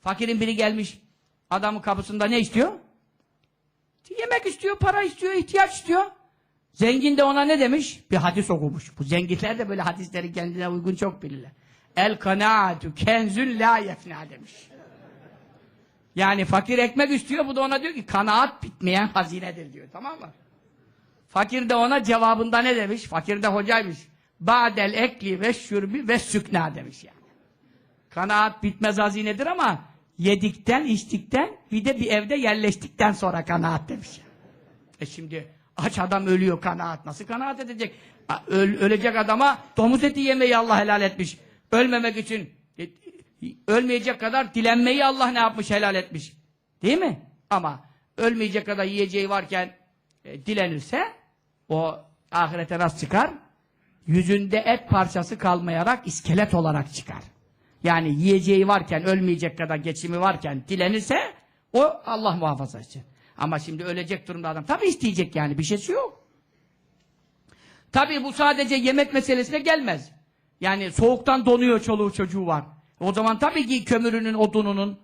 Fakirin biri gelmiş adamın kapısında ne istiyor? Yemek istiyor, para istiyor, ihtiyaç istiyor. Zengin de ona ne demiş? Bir hadis okumuş. Bu zenginler de böyle hadisleri kendine uygun çok bilirler. El kanaatu kenzün la yefna demiş. Yani fakir ekmek istiyor, bu da ona diyor ki kanaat bitmeyen hazinedir diyor. Tamam mı? Fakir de ona cevabında ne demiş? Fakir de hocaymış. Ba'del ekli ve şürbi ve sükna demiş yani. Kanaat bitmez hazinedir ama yedikten, içtikten bir de bir evde yerleştikten sonra kanaat demiş. E şimdi aç adam ölüyor kanaat. Nasıl kanaat edecek? Öl- ölecek adama domuz eti yemeyi Allah helal etmiş. Ölmemek için e, ölmeyecek kadar dilenmeyi Allah ne yapmış helal etmiş. Değil mi? Ama ölmeyecek kadar yiyeceği varken e, dilenirse o ahirete nasıl çıkar? Yüzünde et parçası kalmayarak iskelet olarak çıkar. Yani yiyeceği varken, ölmeyecek kadar geçimi varken dilenirse o Allah muhafaza için. Ama şimdi ölecek durumda adam. Tabi isteyecek yani bir şeysi yok. Tabi bu sadece yemek meselesine gelmez. Yani soğuktan donuyor çoluğu çocuğu var. O zaman tabii ki kömürünün, odununun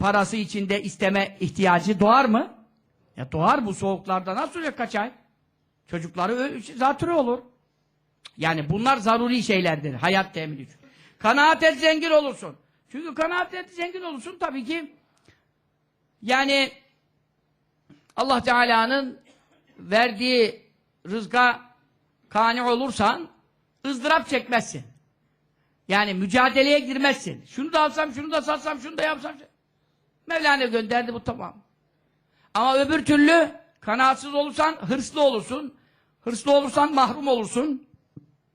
parası içinde isteme ihtiyacı doğar mı? Ya doğar bu soğuklarda nasıl olacak kaç ay? Çocukları zatürre olur. Yani bunlar zaruri şeylerdir. Hayat temini. Kanaat et zengin olursun. Çünkü kanaat et zengin olursun tabii ki yani Allah Teala'nın verdiği rızka kani olursan ızdırap çekmezsin. Yani mücadeleye girmezsin. Şunu da alsam, şunu da satsam, şunu da yapsam. Mevlana gönderdi bu tamam. Ama öbür türlü kanaatsiz olursan hırslı olursun. Hırslı olursan mahrum olursun.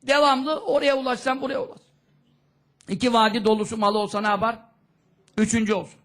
Devamlı oraya ulaşsan buraya ulaş. İki vadi dolusu malı olsa ne yapar? Üçüncü olsun.